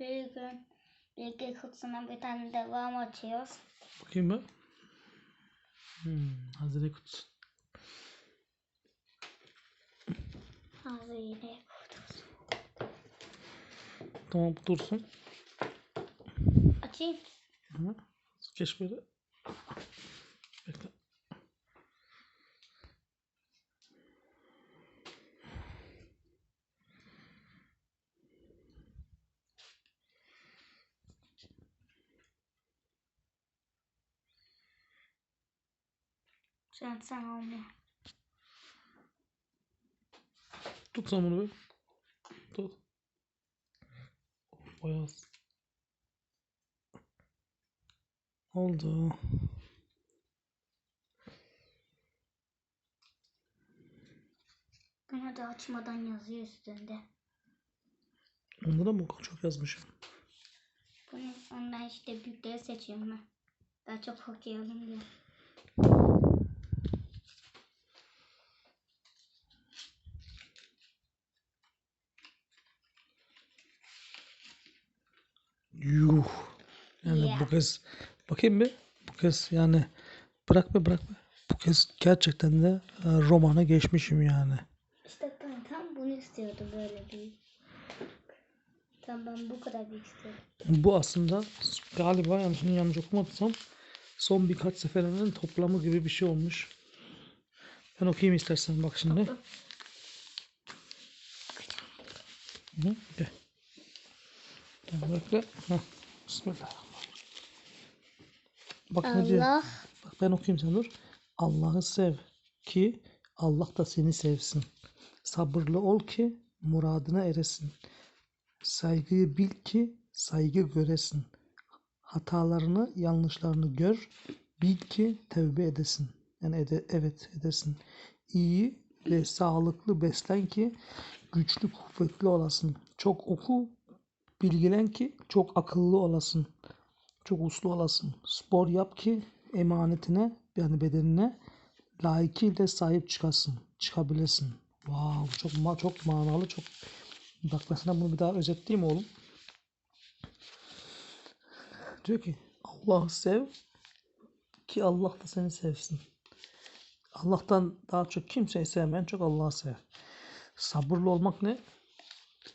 Bir gün bilgi kutusuna bir tane devam açıyoruz. Bakayım ben. Hmm, hazine kutusu. Hazine kutusu. Tamam bu dursun. Açayım. Hı. Geç böyle. Bekle. Sen sen olmuyor. Tut sen bunu bir. Tut. Bayağı. az. Oldu. Bunu da açmadan yazıyor üstünde. Onda da mı çok yazmışım? Bunu ondan işte büyükleri seçiyorum ben. Daha çok okuyalım diye. Yuh. Yani bu kez bakayım bir. Bu kez yani bırak be bırak be. Bu kez gerçekten de e, romana geçmişim yani. İşte ben tam bunu istiyordum böyle büyük. Tam ben bu kadar büyük istiyordum. Bu aslında galiba yanlış yanlış okumadıysam son birkaç seferinin toplamı gibi bir şey olmuş. Ben okuyayım istersen bak şimdi. Hı, gel. Bekle. Heh. Bismillahirrahmanirrahim. Bak? Allah Bak ben okuyayım sen dur. Allah'ı sev ki Allah da seni sevsin. Sabırlı ol ki muradına eresin. Saygıyı bil ki saygı göresin. Hatalarını, yanlışlarını gör. Bil ki tevbe edesin. Yani ede, evet edesin. İyi ve sağlıklı beslen ki güçlü kuvvetli olasın. Çok oku, bilgilen ki çok akıllı olasın. Çok uslu olasın. Spor yap ki emanetine yani bedenine layıkıyla sahip çıkasın. Çıkabilesin. Wow, çok ma çok manalı, çok Bak sana bunu bir daha özetleyeyim oğlum. Diyor ki Allah'ı sev ki Allah da seni sevsin. Allah'tan daha çok kimseyi sevmeyen çok Allah'ı sev. Sabırlı olmak ne?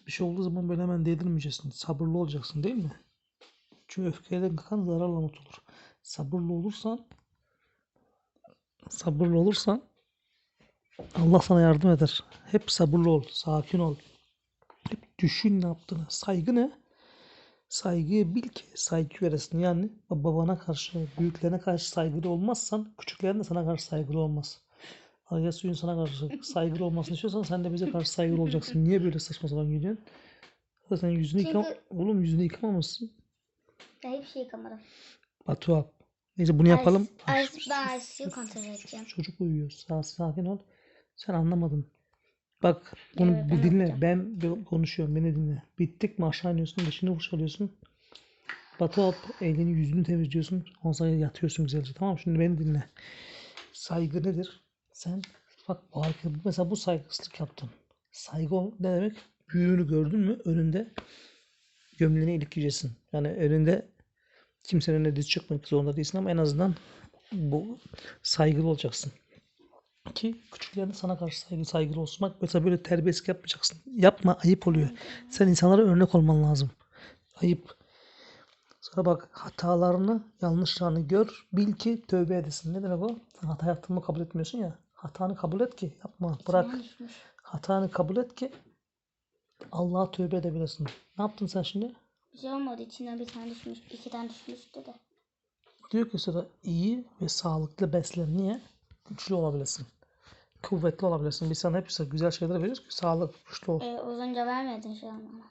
Bir şey olduğu zaman böyle hemen değdirmeyeceksin. Sabırlı olacaksın değil mi? Çünkü öfkeyle kakan zararla unutulur. Sabırlı olursan sabırlı olursan Allah sana yardım eder. Hep sabırlı ol, sakin ol. Hep düşün ne yaptığını. Saygı ne? Saygıyı bil ki saygı veresin. Yani babana karşı, büyüklerine karşı saygılı olmazsan küçüklerin de sana karşı saygılı olmaz. Araya suyun sana karşı saygılı olmasını istiyorsan sen de bize karşı saygılı olacaksın. Niye böyle saçma sapan gidiyorsun? Sen yüzünü yıkam... Çünkü- Oğlum yüzünü yıkamamışsın. Ben hiçbir şey yıkamadım. Batu abi. Neyse bunu yapalım. Ay, ben Aysu'yu kontrol edeceğim. Çocuk uyuyor. Sa- sakin ol. Sen anlamadın. Bak bunu Evet, bir ben dinle. yapacağım. Ben bir konuşuyorum. Beni dinle. Bittik mi aşağı iniyorsun. Dişini fırçalıyorsun. Batu abi elini yüzünü temizliyorsun. Ondan sonra yatıyorsun güzelce. Tamam mı? Şimdi beni dinle. Saygı nedir? Sen bak bu mesela bu saygısızlık yaptın. Saygı ne demek? Büyüğünü gördün mü önünde gömleğini ilikleyeceksin. Yani önünde kimsenin önüne diz çıkmak zorunda değilsin ama en azından bu saygılı olacaksın. Ki küçüklerine sana karşı saygı, saygılı olsun. Bak mesela böyle terbiyesizlik yapmayacaksın. Yapma ayıp oluyor. Sen insanlara örnek olman lazım. Ayıp. Sonra bak hatalarını, yanlışlarını gör. Bil ki tövbe edesin. Ne demek o? Sen hata yaptığını kabul etmiyorsun ya. Hatanı kabul et ki yapma. Bırak. Hatanı kabul et ki Allah'a tövbe edebilesin. Ne yaptın sen şimdi? Bir şey olmadı. İçinden bir tane düşmüş. iki tane düşmüştü de. Diyor ki sonra iyi ve sağlıklı beslen. Niye? Güçlü olabilesin. Kuvvetli olabilesin. Biz sana hep güzel şeyler veriyoruz ki sağlık güçlü ol. Ee, uzunca vermedin şu an ama.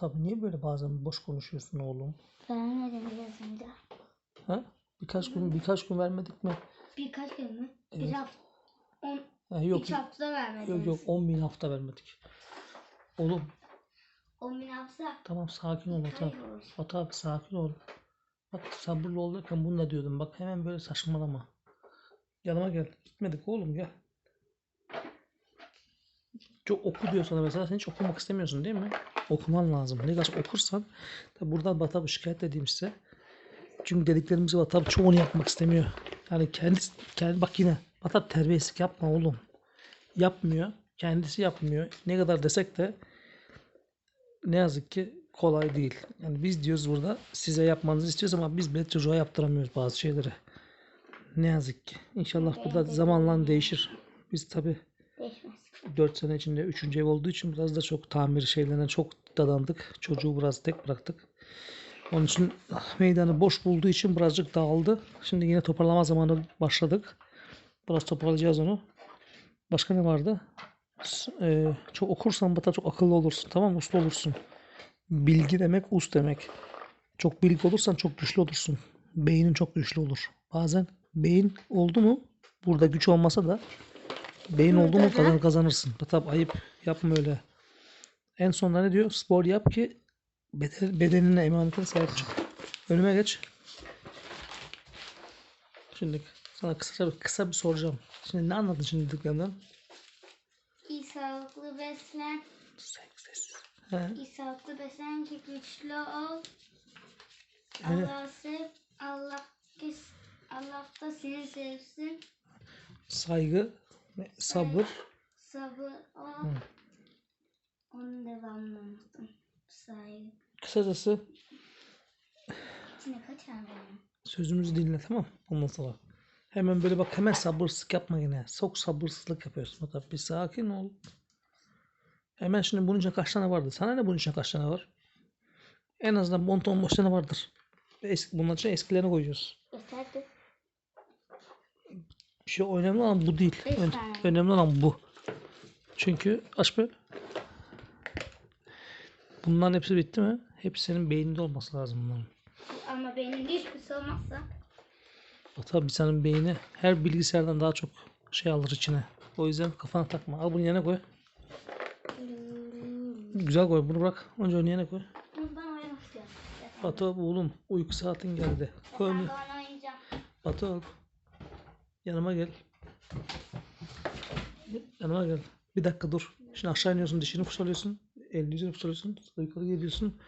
Tabii niye böyle bazen boş konuşuyorsun oğlum? Vermedim biraz önce. Ha? Birkaç gün birkaç gün vermedik mi? Birkaç gün mü? Bir Evet. hafta. On, Ha, yok üç haftada vermediniz. yok yok 10 bin hafta vermedik. Oğlum On bin hafta. tamam sakin ol Ata. Ata abi sakin ol. Bak sabırlı ol derken bunu da diyordum. Bak hemen böyle saçmalama. Yanıma gel. Gitmedik oğlum gel. Çok oku diyor sana mesela. Sen hiç okumak istemiyorsun değil mi? Okuman lazım. Ne kadar okursan tabi buradan Batap şikayet edeyim size. Çünkü dediklerimizi Batap çoğunu yapmak istemiyor. Yani kendisi, kendi, bak yine Batap terbiyesizlik yapma oğlum. Yapmıyor. Kendisi yapmıyor. Ne kadar desek de ne yazık ki kolay değil. Yani biz diyoruz burada size yapmanızı istiyoruz ama biz bile çocuğa yaptıramıyoruz bazı şeyleri. Ne yazık ki. İnşallah bu da zamanla değişir. Biz tabi Değişmez. 4 sene içinde 3. ev olduğu için biraz da çok tamir şeylerine çok dadandık. Çocuğu biraz tek bıraktık. Onun için meydanı boş bulduğu için birazcık dağıldı. Şimdi yine toparlama zamanı başladık. Biraz toparlayacağız onu. Başka ne vardı? Eee, çok okursan bata çok akıllı olursun. Tamam? Usta olursun. Bilgi demek us demek. Çok bilgi olursan çok güçlü olursun. Beynin çok güçlü olur. Bazen beyin oldu mu burada güç olmasa da beyin oldu mu kazan kazanırsın. Tabi ayıp yapma öyle. En sonunda ne diyor? Spor yap ki beden, bedenine emanetine sahip çık. Önüme geç. Şimdi sana kısa bir, kısa bir soracağım. Şimdi ne anladın şimdi dediklerimden? İyi sağlıklı beslen. Sessiz. He. İyi sağlıklı beslen ki güçlü ol. Allah sev. Allah Allah da seni sevsin. Saygı, sabır, Sabır ol. Hı. Onun devamını unuttum. Saygı. kısacası İçine kaçar benim. sözümüzü dinle tamam mı? Ondan sonra. Hemen böyle bak hemen sabırsızlık yapma yine. Çok sabırsızlık yapıyorsun. Bak bir sakin ol. Hemen şimdi bunun için kaç tane vardı? Sana ne bunun için kaç tane var? En azından 10-15 tane vardır. Eski, bunların için eskilerini koyuyoruz. Yeterdi. Şey önemli olan bu değil. Beş Ön- tane. önemli olan bu. Çünkü aç böyle. Bunların hepsi bitti mi? Hepsi senin beyninde olması lazım bunların. Ama benim hiçbir şey olmazsa O tabii senin beyni her bilgisayardan daha çok şey alır içine. O yüzden kafana takma. Al bunu yerine koy. Güzel koy. Bunu bırak. Önce onu yerine koy. Batu oğlum uyku saatin geldi. Koy Ben onu. Batu yanıma gel. Yanıma gel. Bir dakika dur. Şimdi aşağı iniyorsun. Dişini fırçalıyorsun. Elini yüzünü fırçalıyorsun. Sonra yukarı geliyorsun.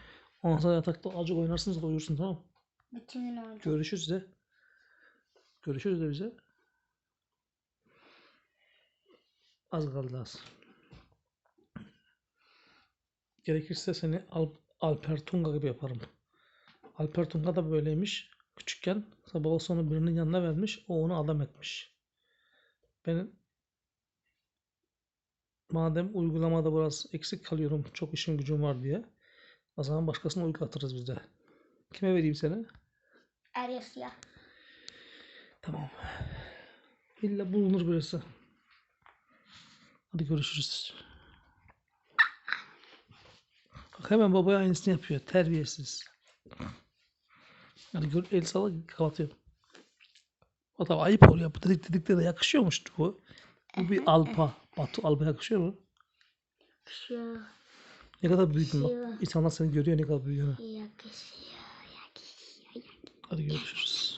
Ondan sonra yatakta azıcık oynarsın sonra uyursun tamam mı? Bütün gün oynayacağım. Görüşürüz de. Görüşürüz de bize. Az kaldı az. Gerekirse seni Al Alper Tunga gibi yaparım. Alper Tunga da böyleymiş. Küçükken sonra babası onu birinin yanına vermiş. O onu adam etmiş. Ben madem uygulamada biraz eksik kalıyorum. Çok işim gücüm var diye. O zaman başkasına uygulatırız biz de. Kime vereyim seni? Aryosya. Tamam. İlla bulunur birisi. Hadi görüşürüz. Bak hemen babaya aynısını yapıyor. Terbiyesiz. Hadi gör, el salla kapatıyorum. O da ayıp oluyor. Bu dedik dedikleri de yakışıyormuş bu. Bu bir alpa. Batu alpa yakışıyor mu? Şu Ne kadar Yakışıyor. bak. İnsanlar seni görüyor ne kadar büyüdüğünü. yakışıyor, yakışıyor. Hadi görüşürüz.